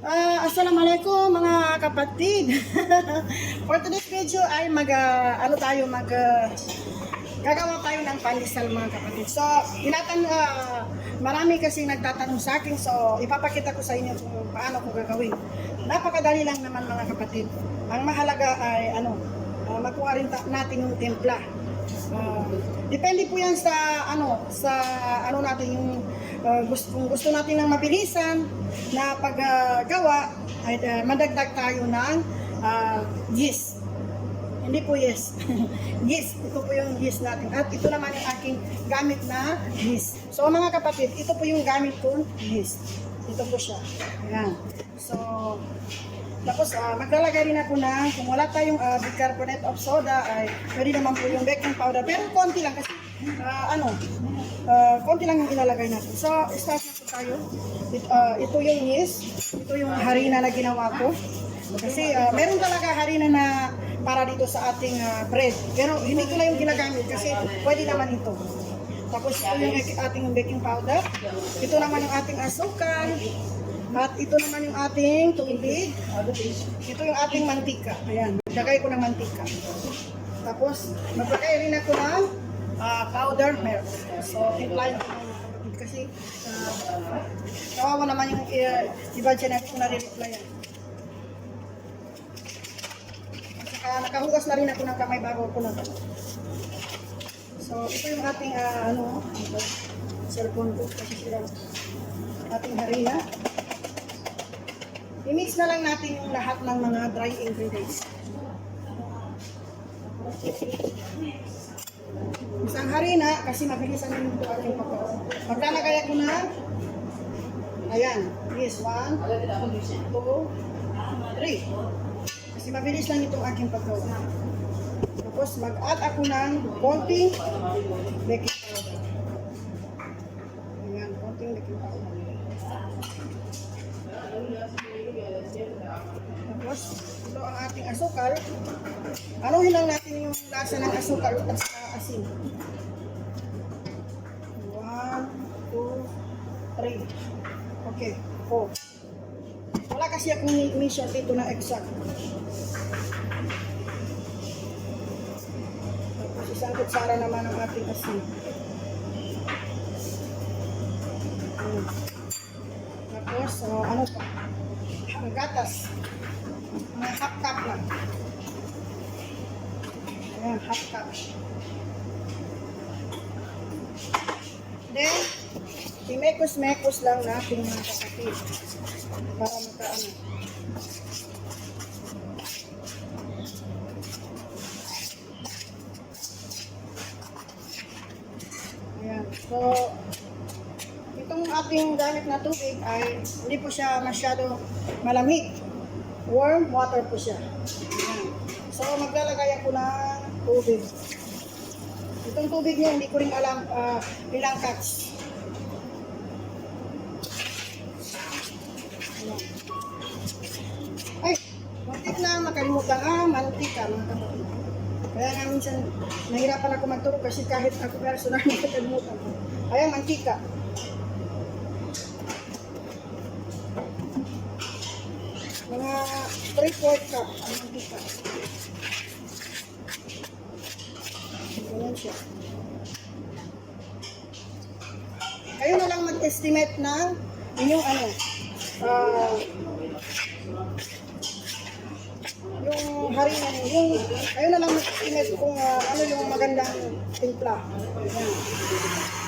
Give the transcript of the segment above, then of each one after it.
Ah, Assalamualaikum mga kapatid. For today's video ay mag ah, ano tayo mag ah, gagawa tayo ng pandesal mga kapatid. So, tinatan ah, marami kasi nagtatanong sa akin so ipapakita ko sa inyo kung paano ko gagawin. Napakadali lang naman mga kapatid. Ang mahalaga ay ano, ah, makuha rin natin yung templa. Ah, depende po yan sa ano sa ano natin yung gusto kung gusto natin ng mabilisan na paggawa ay ah, madagdag tayo ng ah, yeast. Hindi po yes. yeast. Ito po yung yeast natin. At ito naman yung aking gamit na yeast. So mga kapatid, ito po yung gamit kong yeast. Ito po siya. Ayan. So, tapos ah, maglalagay rin ako ng, kung wala tayong uh, bicarbonate of soda, ay pwede naman po yung baking powder. Pero konti lang kasi, ah, ano, ah, konti lang yung ilalagay natin. So, start na po tayo. It, ah, ito yung yeast. Ito yung harina na ginawa ko. Kasi ah, meron talaga harina na para dito sa ating ah, bread. Pero hindi ko na yung ginagamit kasi pwede naman ito. Tapos ito yung ating baking powder. Ito naman yung ating asukal. At ito naman yung ating tubig. Ito yung ating mantika. Ayan, lagay ko ng mantika. Tapos, maglagay rin ako ng ah, powder milk. So, kapatid kasi ah, kawawa naman yung uh, iba dyan na kung nare-replyan. At saka nakahugas na rin ako ng kamay bago ko na So, ito yung ating ah, ano, cellphone ko kasi sila ating harina. I-mix na lang natin yung lahat ng mga dry ingredients. Isang harina kasi mabilisan yung ito ating pagkakas. Maglalagay ako na ayan, yes, one, two, three. Kasi mabilis lang itong aking pagkakas. Tapos mag-add ako ng konting baking powder. Ayan, konting baking powder. Tapos, ito ang ating asukal. Anuhin lang natin yung lasa ng asukal at asin. One, two, three. Okay, four. Wala kasi akong mission dito na exact. Tapos isang kutsara naman ang ating asin. Ayan. Tapos, oh, ano pa? Ang gatas. Mga half cup lang. Ayan, half cup. Then, imekos-mekos lang natin mga kapatid. Para makaano. Ayan. So, itong ating gamit na tubig ay hindi po siya masyado malamig. Warm water po siya. So, maglalagay ako ng tubig. Itong tubig niya, hindi ko rin alam ah, ilang cups. Ay, muntik na makalimutan. Ah, mantika, mga kapatid. Kaya nga minsan, nahirapan ako magturo kasi kahit ako personal nakakalimutan ko. Ayan, mantika. Mga 3-4 cup ang mantika. Ganyan siya. Kayo na lang mag-estimate ng inyong ano, ah, yung harina niyo, yung, kayo na lang mag-estimate kung ah, ano yung magandang timpla. Ayan.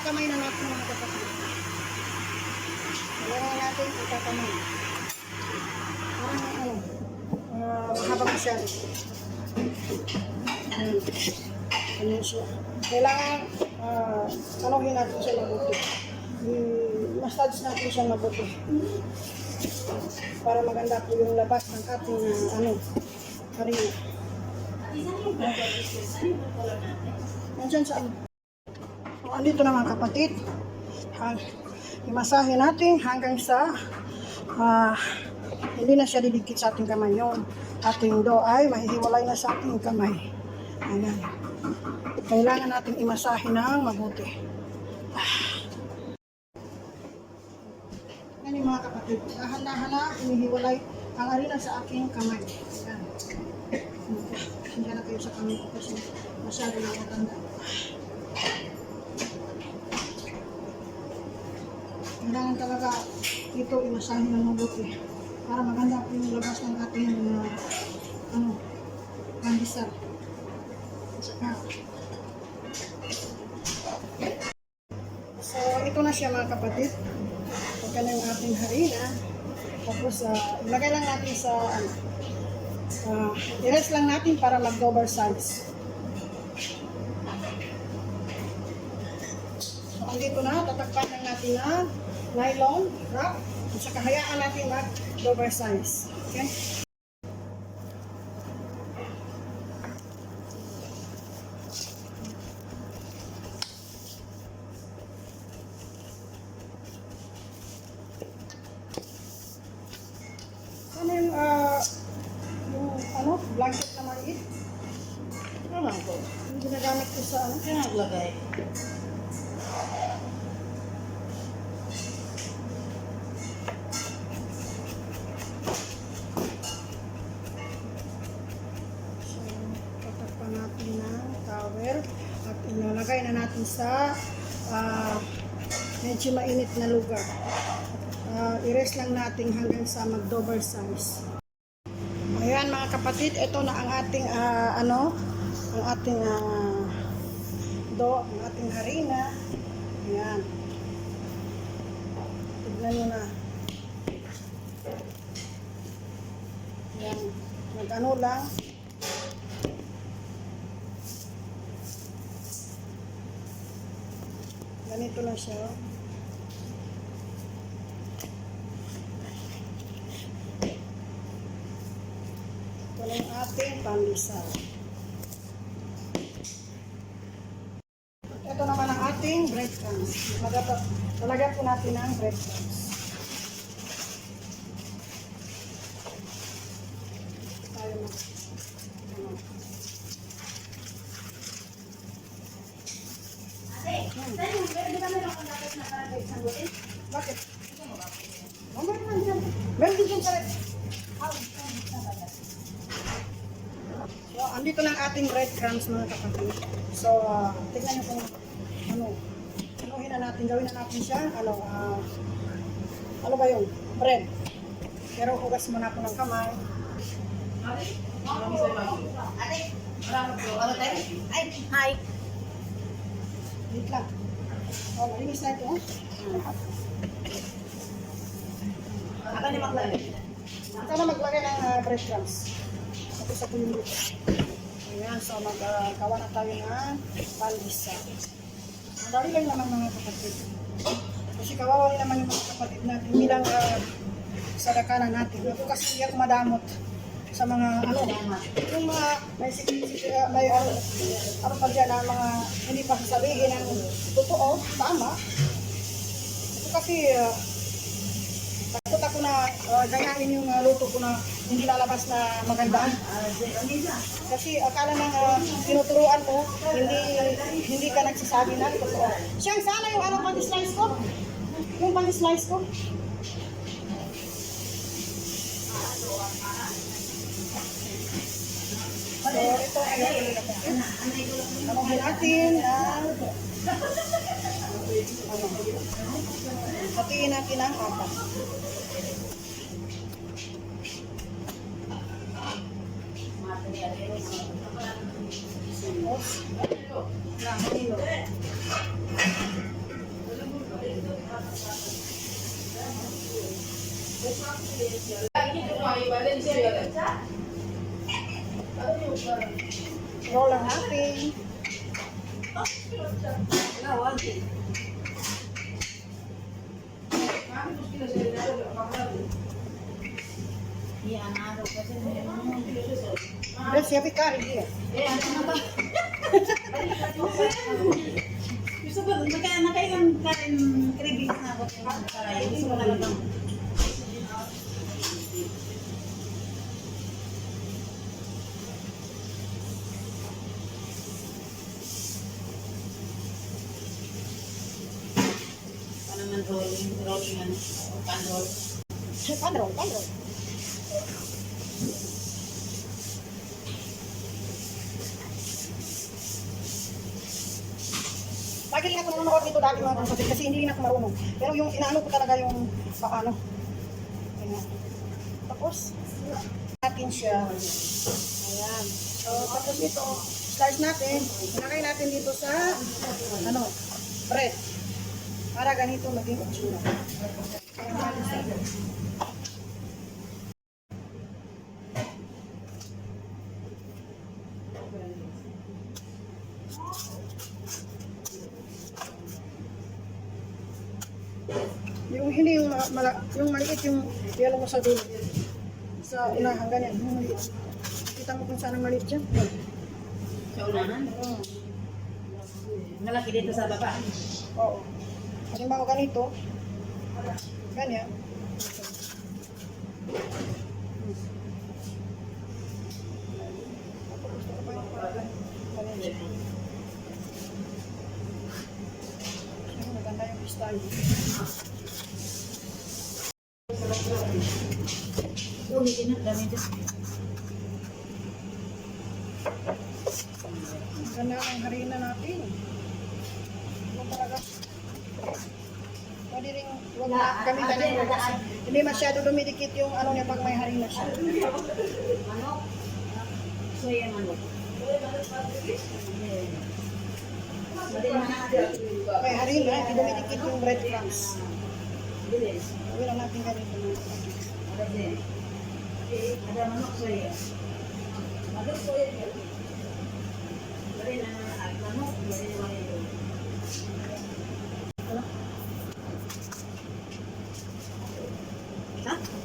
So, ikakamay na natin mga kapatid. Kailangan natin ikakamay. Parang ano, uh, habang siya. Ayan. Ano siya. Kailangan, uh, anuhin natin siya mabuti. I-massage natin siya mabuti. Para maganda po yung labas ng ating uh, ano, harina. Nandiyan sa ano. So, andito naman kapatid. Hang, imasahe natin hanggang sa ah, hindi na siya didikit sa ating kamay yung ating dough ay mahihiwalay na sa ating kamay. Ayan. Kailangan natin imasahe ng mabuti. Yung mga kapatid. Dahan-dahan na inihiwalay ang arena sa aking kamay. Ayan. Hindi na kayo sa kamay ko kasi masyado na matanda. Kailangan talaga ito imasahe ng mabuti para maganda po yung labas ng ating uh, ano, pandesal. So, ito na siya mga kapatid. Ito na yung ating harina. Tapos, uh, ilagay lang natin sa, ano, uh, i-rest lang natin para mag-double size. So, andito na, tatakpan lang natin ng nylon wrap. At saka hayaan natin mag-double size. Okay? Ano ah, yung, ano, blanket na maliit? Ano lang po? Yung ginagamit ko sa, ano? Kaya naglagay. So, tatakpan natin ng towel at ilalagay na natin sa ah, medyo mainit na lugar. Uh, i-rest lang natin hanggang sa mag-double size. Ayan mga kapatid, ito na ang ating ah, ano, ang ating ah, do, ang ating harina. Ayan. Tignan nyo na. Ayan. Mag-ano lang. Ganito lang siya. oh. Yung ating pandesal. Ito naman ang ating breadcrumbs. Talaga- po natin ang breadcrumbs. Tayo na. Ano. Bakit? Meron din dyan sa So, andito lang ating breadcrumbs mga kapatid. So, uh, tingnan nyo kung ano, anuhin na natin, gawin na natin siya, ano, ah, ano ba yun? Bread. Pero hugas muna ako ng kamay. Ay, hi. Wait lang. Oh, malinis na ito. oh. Ako ni maglagay. Ito na maglagay ng uh, breadcrumbs. Sa dito. Ayan, so magkawa na tayo ng pandisa. Ang dali lang naman mga kapatid. Kasi kawawa rin naman yung mga kapatid natin. Hindi lang uh, sa dakanan natin. Ako kasi hindi ako madamot sa mga ano, yung mga may sikit uh, may ano, ano pa dyan na mga hindi pa sasabihin ng totoo, tama. Ito kasi uh, uh, gayahin yung uh, luto ko na hindi lalabas na maganda. Kasi akala ng uh, tinuturuan ko, hindi hindi ka nagsasabi na totoo. Siyang sana yung ano pang-slice ko? Yung pang-slice ko? So, ito ay ano natin ang ano, hatiin natin ang apat. Tapos, nahilo. Roll lang natin. Yan, araw kasi may Dahil siya pikari dia. Eh, ano na ba? Gusto ko, naka, nakailang ka rin cravings na ako sa karay. Gusto ko talagang rolling, rolling ano, pan roll. Panroll, panroll. Lagi rin ako nanonood dito dati mga kapatid kasi hindi rin ako marunong. Pero yung inaano ko talaga yung paano. Ayan. Tapos, natin siya. Ayan. So, tapos ito, slice natin. Ilagay natin dito sa, ano, bread. Para ganito maging itsura. Yung hindi yung ma- mala, yung maliit yung yellow mo sa dulo. Sa unahan, ganyan. Yung maliit. Kita mo kung saan ang maliit dyan. Sa unahan. Oo. Malaki dito sa baba. Oo. Halimbawa ganito. Ganyan. Maganda yung style. Ulitin na, dami dyan. Ang ganda ng harina natin. Ito talaga. Pwede rin, huwag na work kasi hindi masyado dumidikit yung ano niya pag may harina siya. So, yan ano. May harina, hindi dumidikit yung breadcrumbs. Gawin lang natin ganito. Ada manok saya. Ada soya. Beri na manok, na manok. Ha? Ganyan. Ayan. Oh, ano sabi sa'yo, Bayan? Ano pa? Isa, isa. Oh. Eh, sino? Sino? Wala yun. Para tayo,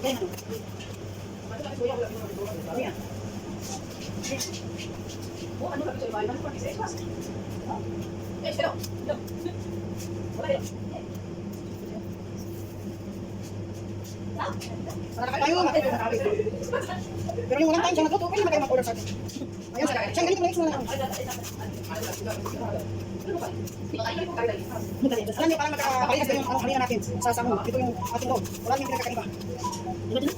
makakapit. Pero yung walang time siya nagluto, pwede naman kayo mag-order sa atin. Ayun, siya. Siya, ganito na mix mo na lang. Alam niyo, parang magkaparehas na yung ano, harina natin sa sahog. Ito yung ating doon. Wala niyong pinagkakaiba. Sabi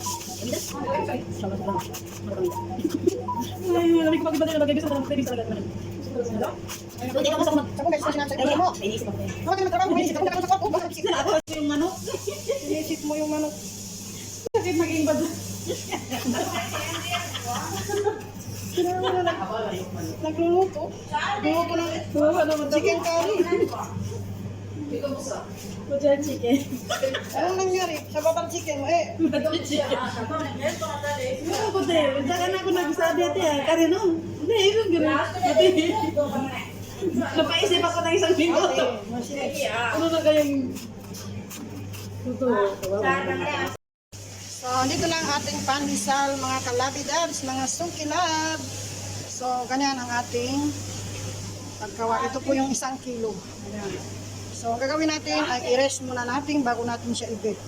ko pag iba bagay gusto ko ng previous talaga naman. Hindi ka masama. Sa kung guys, sinabi sa iyo mo. Huwag ka na magtrabaho, hindi ka magtrabaho sa kwarto. Bakit isip- Ako yung manok. Inisip mo yung manok. Bakit maging bad? Mo nagluluto. Nagluluto ng chicken curry. Kutsara chicken. Anong nangyari sa butter chicken mo? Eh, Ano ko te? Saka na ako nagsabi ate ah. Kari no? Hindi, ikaw gano'n. Ate. Napaisip ako ng isang linggo. Ano na kayang... Totoo. So, dito lang ating pandesal, mga kalabidabs, mga sungkilab. So, ganyan ang ating paggawa. Ito po yung isang kilo. Ayan. So, ang gagawin natin ay i-rest muna natin bago natin siya i-bake.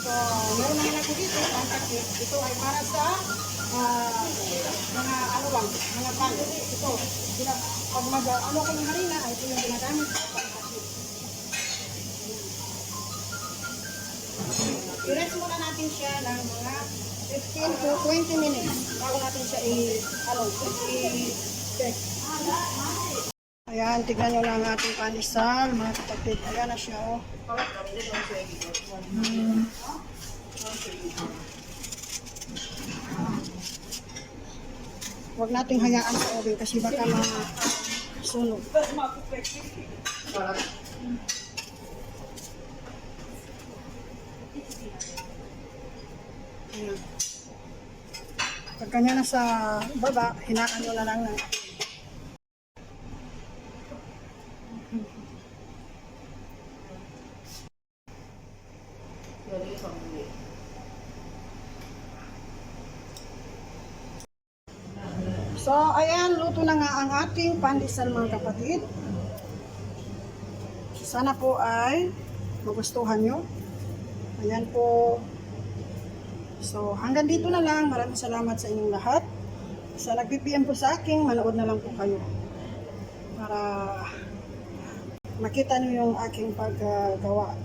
So, meron naman ako dito, ang kakit. Ito ay para sa ah, mga ano lang, mga pan. Ito, pag mag, ano ko ng harina, ito yung ginagamit ko pang kakit. I-rest muna natin siya ng mga 15 to 20 minutes bago natin siya i ano, i-check. Ayan, tignan nyo lang ang ating pandesal, mga kapatid. Ayan na siya, oh. Hmm. Huwag nating hayaan sa oven kasi baka masunog. Ayan. Pagka niya na sa baba, hinaan nyo na lang na. So, ayan, luto na ating pandesal mga kapatid. Sana po ay magustuhan nyo. Ayan po. So, hanggang dito na lang. Maraming salamat sa inyong lahat. Sa nag-PPM po sa akin, manood na lang po kayo. Para makita niyo yung aking paggawa.